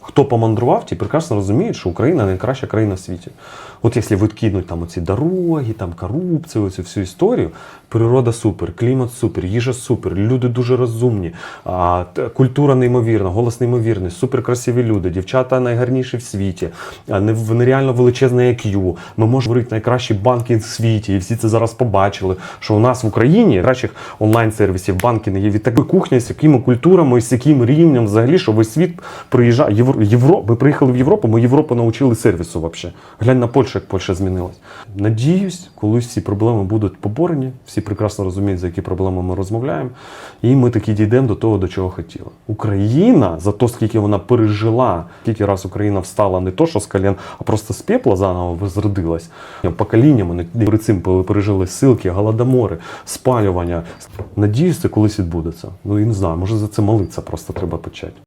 хто помандрував, ті прекрасно розуміють, що Україна найкраща країна в світі. От якщо відкинуть там оці дороги, там корупцію, оцю всю історію, природа супер, клімат супер, їжа супер, люди дуже розумні, а, культура неймовірна, голос неймовірний, супер красиві люди, дівчата найгарніші в світі, не- нереально величезне IQ. Ми можемо говорити найкращий банкінг в світі, і всі це зараз побачили. Що у нас в Україні кращих онлайн-сервісів банкінгу є від такої кухні, з якими культурами, з яким рівнем взагалі, що весь світ приїжджає. Євро, Євро, ми приїхали в Європу, ми Європу навчили сервісу взагалі. Глянь на Польщу, як Польща змінилась. Надіюсь, колись ці проблеми будуть поборені. Всі прекрасно розуміють, за які проблеми ми розмовляємо. І ми таки дійдемо до того, до чого хотіли. Україна за те, скільки вона пережила, скільки раз Україна встала не то, що з колін, а просто з пепла заново возродилась. Поколіннями перед цим пережили силки, голодомори, спалювання. Надіюсь, це колись відбудеться. Ну і не знаю, може за це молитися просто треба почати.